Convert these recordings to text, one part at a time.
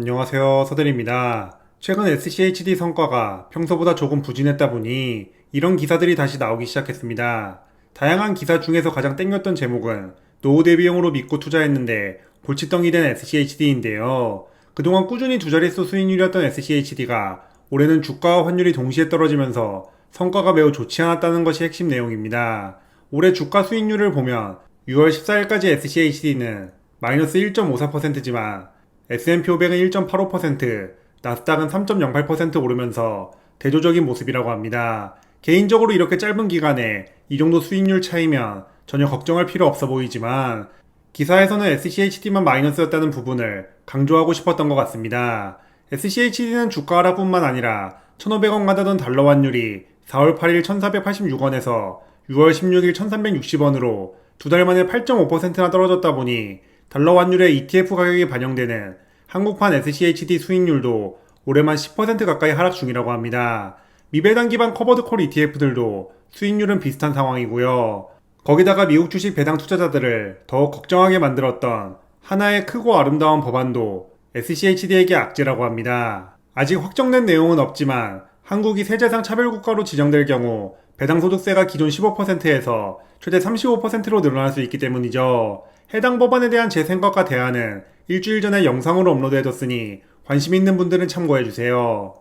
안녕하세요. 서들입니다. 최근 SCHD 성과가 평소보다 조금 부진했다 보니 이런 기사들이 다시 나오기 시작했습니다. 다양한 기사 중에서 가장 땡겼던 제목은 노후 대비용으로 믿고 투자했는데 골칫덩이 된 SCHD인데요. 그동안 꾸준히 두 자릿수 수익률이었던 SCHD가 올해는 주가와 환율이 동시에 떨어지면서 성과가 매우 좋지 않았다는 것이 핵심 내용입니다. 올해 주가 수익률을 보면 6월 14일까지 SCHD는 마이너스 1.54%지만 S&P 500은 1.85%, 나스닥은 3.08% 오르면서 대조적인 모습이라고 합니다. 개인적으로 이렇게 짧은 기간에 이 정도 수익률 차이면 전혀 걱정할 필요 없어 보이지만 기사에서는 SCHD만 마이너스였다는 부분을 강조하고 싶었던 것 같습니다. SCHD는 주가 하락뿐만 아니라 1,500원 가다던 달러 환율이 4월 8일 1,486원에서 6월 16일 1,360원으로 두 달 만에 8.5%나 떨어졌다 보니 달러 환율의 ETF 가격이 반영되는 한국판 SCHD 수익률도 올해만 10% 가까이 하락 중이라고 합니다. 미배당 기반 커버드 콜 ETF들도 수익률은 비슷한 상황이고요. 거기다가 미국 주식 배당 투자자들을 더욱 걱정하게 만들었던 하나의 크고 아름다운 법안도 SCHD에게 악재라고 합니다. 아직 확정된 내용은 없지만 한국이 세제상 차별국가로 지정될 경우 배당소득세가 기존 15%에서 최대 35%로 늘어날 수 있기 때문이죠. 해당 법안에 대한 제 생각과 대안은 일주일 전에 영상으로 업로드해뒀으니 관심 있는 분들은 참고해주세요.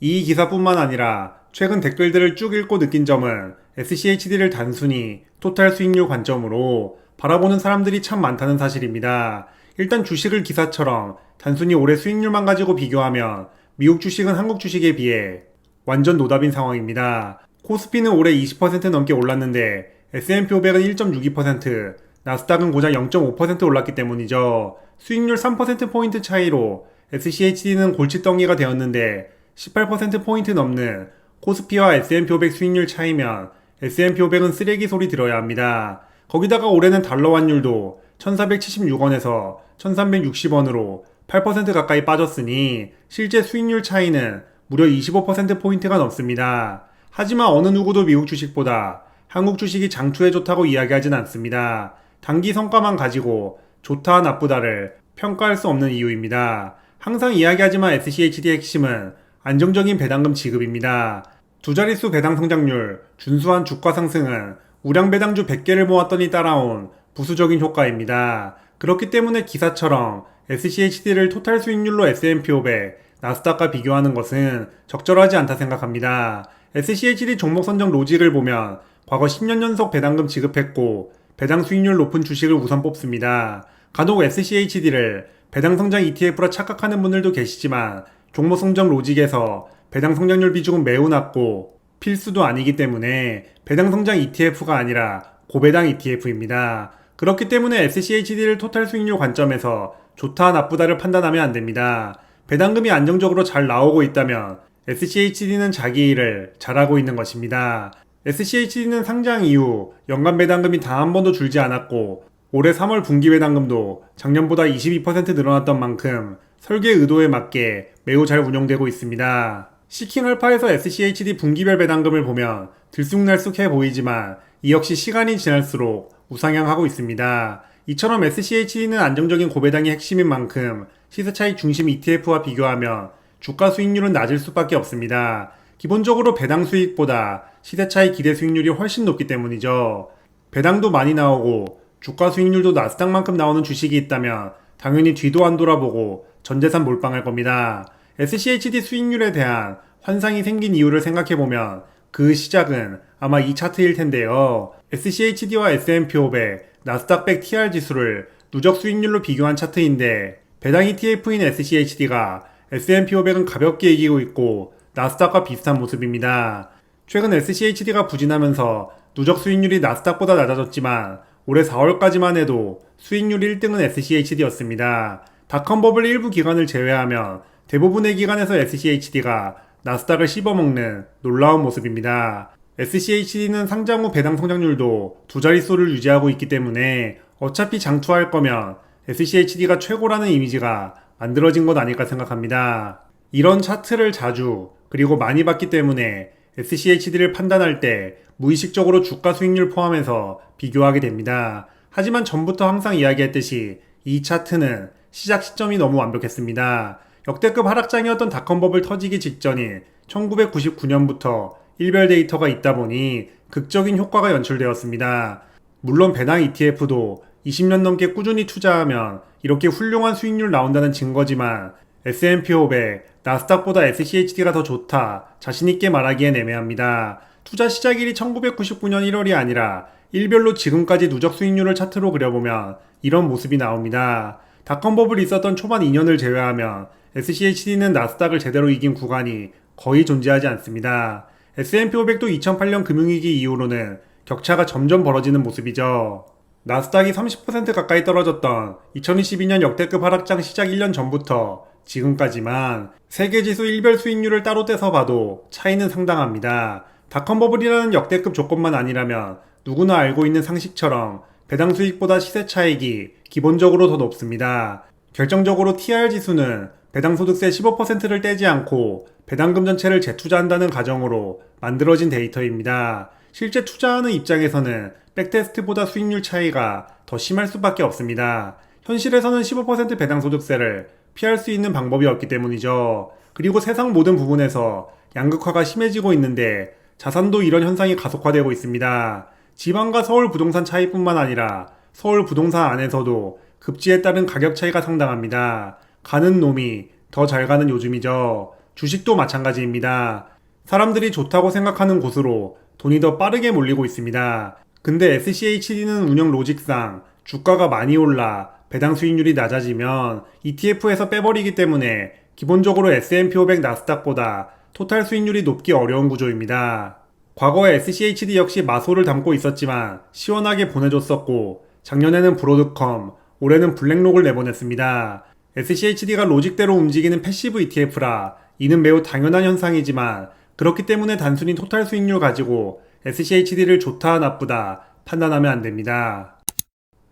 이 기사뿐만 아니라 최근 댓글들을 쭉 읽고 느낀 점은 SCHD를 단순히 토탈 수익률 관점으로 바라보는 사람들이 참 많다는 사실입니다. 일단 주식을 기사처럼 단순히 올해 수익률만 가지고 비교하면 미국 주식은 한국 주식에 비해 완전 노답인 상황입니다. 코스피는 올해 20% 넘게 올랐는데 S&P 500은 1.62%, 나스닥은 고작 0.5% 올랐기 때문이죠. 수익률 3%포인트 차이로 SCHD는 골칫덩이가 되었는데 18%포인트 넘는 코스피와 S&P 500 수익률 차이면 S&P 500은 쓰레기 소리 들어야 합니다. 거기다가 올해는 달러 환율도 1476원에서 1360원으로 8% 가까이 빠졌으니 실제 수익률 차이는 무려 25%포인트가 넘습니다. 하지만 어느 누구도 미국 주식보다 한국 주식이 장투에 좋다고 이야기하진 않습니다. 단기 성과만 가지고 좋다 나쁘다를 평가할 수 없는 이유입니다. 항상 이야기하지만 SCHD의 핵심은 안정적인 배당금 지급입니다. 두 자릿수 배당 성장률, 준수한 주가 상승은 우량 배당주 100개를 모았더니 따라온 부수적인 효과입니다. 그렇기 때문에 기사처럼 SCHD를 토탈 수익률로 S&P 500, 나스닥과 비교하는 것은 적절하지 않다 생각합니다. SCHD 종목 선정 로직을 보면 과거 10년 연속 배당금 지급했고 배당 수익률 높은 주식을 우선 뽑습니다. 간혹 SCHD를 배당 성장 ETF라 착각하는 분들도 계시지만 종목 성장 로직에서 배당 성장률 비중은 매우 낮고 필수도 아니기 때문에 배당 성장 ETF가 아니라 고배당 ETF입니다. 그렇기 때문에 SCHD를 토탈 수익률 관점에서 좋다 나쁘다를 판단하면 안 됩니다. 배당금이 안정적으로 잘 나오고 있다면 SCHD는 자기 일을 잘하고 있는 것입니다. SCHD는 상장 이후 연간 배당금이 단 한 번도 줄지 않았고 올해 3월 분기 배당금도 작년보다 22% 늘어났던 만큼 설계 의도에 맞게 매우 잘 운영되고 있습니다. 시킹 알파에서 SCHD 분기별 배당금을 보면 들쑥날쑥해 보이지만 이 역시 시간이 지날수록 우상향하고 있습니다. 이처럼 SCHD는 안정적인 고배당이 핵심인 만큼 시세차익 중심 ETF와 비교하면 주가 수익률은 낮을 수밖에 없습니다. 기본적으로 배당 수익보다 시세차익 기대 수익률이 훨씬 높기 때문이죠. 배당도 많이 나오고 주가 수익률도 나스닥만큼 나오는 주식이 있다면 당연히 뒤도 안 돌아보고 전재산 몰빵할 겁니다. SCHD 수익률에 대한 환상이 생긴 이유를 생각해보면 그 시작은 아마 이 차트일 텐데요. SCHD와 S&P 500, 나스닥 100 TR 지수를 누적 수익률로 비교한 차트인데 배당 ETF인 SCHD가 S&P 500은 가볍게 이기고 있고 나스닥과 비슷한 모습입니다. 최근 SCHD가 부진하면서 누적 수익률이 나스닥보다 낮아졌지만 올해 4월까지만 해도 수익률 1등은 SCHD였습니다. 닷컴 버블 일부 기간을 제외하면 대부분의 기간에서 SCHD가 나스닥을 씹어먹는 놀라운 모습입니다. SCHD는 상장 후 배당 성장률도 두 자릿수를 유지하고 있기 때문에 어차피 장투할 거면 SCHD가 최고라는 이미지가 만들어진 것 아닐까 생각합니다. 이런 차트를 자주 그리고 많이 봤기 때문에 SCHD를 판단할 때 무의식적으로 주가 수익률 포함해서 비교하게 됩니다. 하지만 전부터 항상 이야기했듯이 이 차트는 시작 시점이 너무 완벽했습니다. 역대급 하락장이었던 닷컴버블 터지기 직전인 1999년부터 일별 데이터가 있다 보니 극적인 효과가 연출되었습니다. 물론 배당 ETF도 20년 넘게 꾸준히 투자하면 이렇게 훌륭한 수익률 나온다는 증거지만 S&P 500, 나스닥보다 SCHD가 더 좋다 자신있게 말하기엔 애매합니다. 투자 시작일이 1999년 1월이 아니라 일별로 지금까지 누적 수익률을 차트로 그려보면 이런 모습이 나옵니다. 닷컴 버블이 있었던 초반 2년을 제외하면 SCHD는 나스닥을 제대로 이긴 구간이 거의 존재하지 않습니다. S&P 500도 2008년 금융위기 이후로는 격차가 점점 벌어지는 모습이죠. 나스닥이 30% 가까이 떨어졌던 2022년 역대급 하락장 시작 1년 전부터 지금까지만 세계 지수 일별 수익률을 따로 떼서 봐도 차이는 상당합니다. 닷컴 버블이라는 역대급 조건만 아니라면 누구나 알고 있는 상식처럼 배당 수익보다 시세 차익이 기본적으로 더 높습니다. 결정적으로 TR 지수는 배당 소득세 15%를 떼지 않고 배당금 전체를 재투자한다는 가정으로 만들어진 데이터입니다. 실제 투자하는 입장에서는 백테스트보다 수익률 차이가 더 심할 수밖에 없습니다. 현실에서는 15% 배당 소득세를 피할 수 있는 방법이 없기 때문이죠. 그리고 세상 모든 부분에서 양극화가 심해지고 있는데 자산도 이런 현상이 가속화되고 있습니다. 지방과 서울 부동산 차이뿐만 아니라 서울 부동산 안에서도 급지에 따른 가격 차이가 상당합니다. 가는 놈이 더 잘 가는 요즘이죠. 주식도 마찬가지입니다. 사람들이 좋다고 생각하는 곳으로 돈이 더 빠르게 몰리고 있습니다. 근데 SCHD는 운영 로직상 주가가 많이 올라 배당 수익률이 낮아지면 ETF에서 빼버리기 때문에 기본적으로 S&P 500 나스닥보다 토탈 수익률이 높기 어려운 구조입니다. 과거에 SCHD 역시 마소를 담고 있었지만 시원하게 보내줬었고 작년에는 브로드컴, 올해는 블랙록을 내보냈습니다. SCHD가 로직대로 움직이는 패시브 ETF라 이는 매우 당연한 현상이지만 그렇기 때문에 단순히 토탈 수익률 가지고 SCHD를 좋다 나쁘다 판단하면 안 됩니다.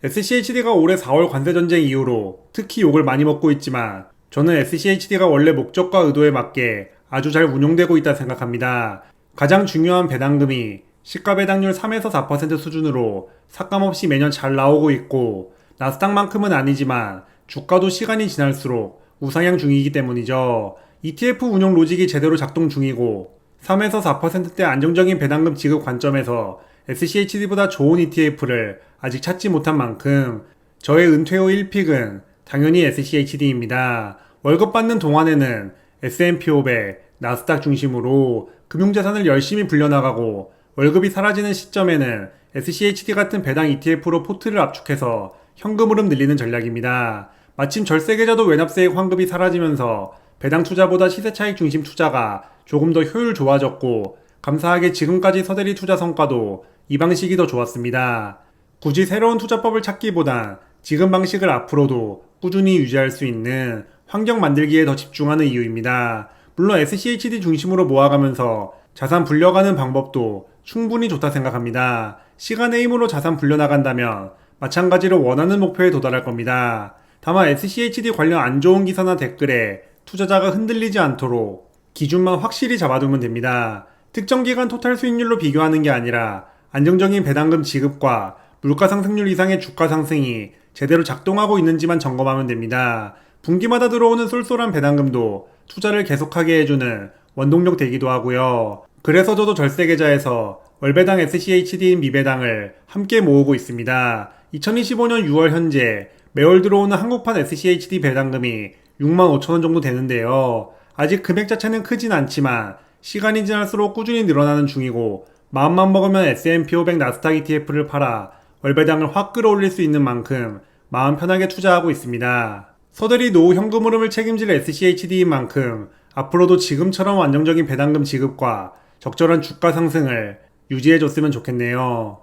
SCHD가 올해 4월 관세전쟁 이후로 특히 욕을 많이 먹고 있지만 저는 SCHD가 원래 목적과 의도에 맞게 아주 잘 운용되고 있다 생각합니다. 가장 중요한 배당금이 시가 배당률 3에서 4% 수준으로 삭감 없이 매년 잘 나오고 있고 나스닥만큼은 아니지만 주가도 시간이 지날수록 우상향 중이기 때문이죠. ETF 운용 로직이 제대로 작동 중이고 3에서 4%대 안정적인 배당금 지급 관점에서 SCHD보다 좋은 ETF를 아직 찾지 못한 만큼 저의 은퇴 후 1픽은 당연히 SCHD입니다. 월급 받는 동안에는 S&P 500, 나스닥 중심으로 금융자산을 열심히 불려나가고 월급이 사라지는 시점에는 SCHD 같은 배당 ETF로 포트를 압축해서 현금 흐름 늘리는 전략입니다. 마침 절세 계좌도 외납세액 환급이 사라지면서 배당 투자보다 시세 차익 중심 투자가 조금 더 효율 좋아졌고 감사하게 지금까지 서대리 투자 성과도 이 방식이 더 좋았습니다. 굳이 새로운 투자법을 찾기보단 지금 방식을 앞으로도 꾸준히 유지할 수 있는 환경 만들기에 더 집중하는 이유입니다. 물론 SCHD 중심으로 모아가면서 자산 불려가는 방법도 충분히 좋다 생각합니다. 시간의 힘으로 자산 불려나간다면 마찬가지로 원하는 목표에 도달할 겁니다. 다만 SCHD 관련 안 좋은 기사나 댓글에 투자자가 흔들리지 않도록 기준만 확실히 잡아두면 됩니다. 특정 기간 토탈 수익률로 비교하는 게 아니라 안정적인 배당금 지급과 물가 상승률 이상의 주가 상승이 제대로 작동하고 있는지만 점검하면 됩니다. 분기마다 들어오는 쏠쏠한 배당금도 투자를 계속하게 해주는 원동력 되기도 하고요. 그래서 저도 절세 계좌에서 월배당 SCHD인 미배당을 함께 모으고 있습니다. 2025년 6월 현재 매월 들어오는 한국판 SCHD 배당금이 6만 5천원 정도 되는데요. 아직 금액 자체는 크진 않지만 시간이 지날수록 꾸준히 늘어나는 중이고 마음만 먹으면 S&P 500 나스닥 ETF를 팔아 월배당을 확 끌어올릴 수 있는 만큼 마음 편하게 투자하고 있습니다. 서들이 노후 현금 흐름을 책임질 SCHD인 만큼 앞으로도 지금처럼 안정적인 배당금 지급과 적절한 주가 상승을 유지해줬으면 좋겠네요.